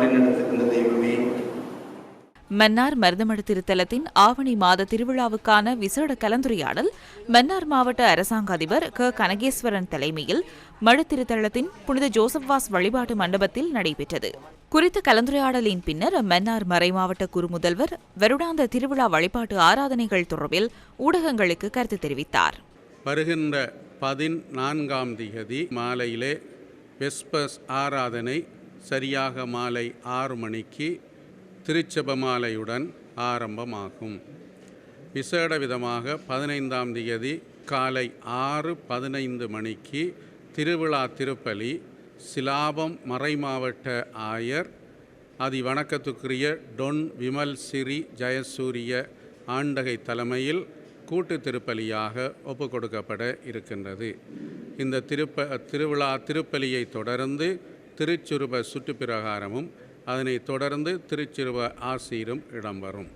வழிநடத்துகின்ற தெய்வமே. மன்னார் மருதமடு திருத்தலத்தின் ஆவணி மாத திருவிழாவுக்கான விசேட கலந்துரையாடல் மன்னார் மாவட்ட அரசாங்க அதிபர் க. கனகேஸ்வரன் தலைமையில் மடு திருத்தலத்தின் புனித ஜோசப்வாஸ் வழிபாட்டு மண்டபத்தில் நடைபெற்றது. குறித்த கலந்துரையாடலின் பின்னர் மன்னார் மறைமாவட்ட குறுமுதல்வர் வருடாந்த திருவிழா வழிபாட்டு ஆராதனைகள் தொடர்பில் ஊடகங்களுக்கு கருத்து தெரிவித்தார். வருகின்ற பதினான்காம் திகதி மாலையிலே வெஸ்பஸ் ஆராதனை சரியாக மாலை ஆறு மணிக்கு திருச்செபமாலையுடன் ஆரம்பமாகும். விசேட விதமாக பதினைந்தாம் தேதி காலை ஆறு பதினைந்து மணிக்கு திருவிழா திருப்பலி சிலாபம் மறைமாவட்ட ஆயர் அதி வணக்கத்துக்குரிய டொன் விமல் சிறி ஜெயசூரிய ஆண்டகை தலைமையில் கூட்டு திருப்பலியாக ஒப்பு கொடுக்கப்பட இருக்கின்றது. இந்த திருப்ப திருவிழா திருப்பலியை தொடர்ந்து திருச்சுருப சுற்றுப்பிரகாரமும் அதனைத் தொடர்ந்து திருச்சிறுவ ஆசீரும் இடம்பெறும்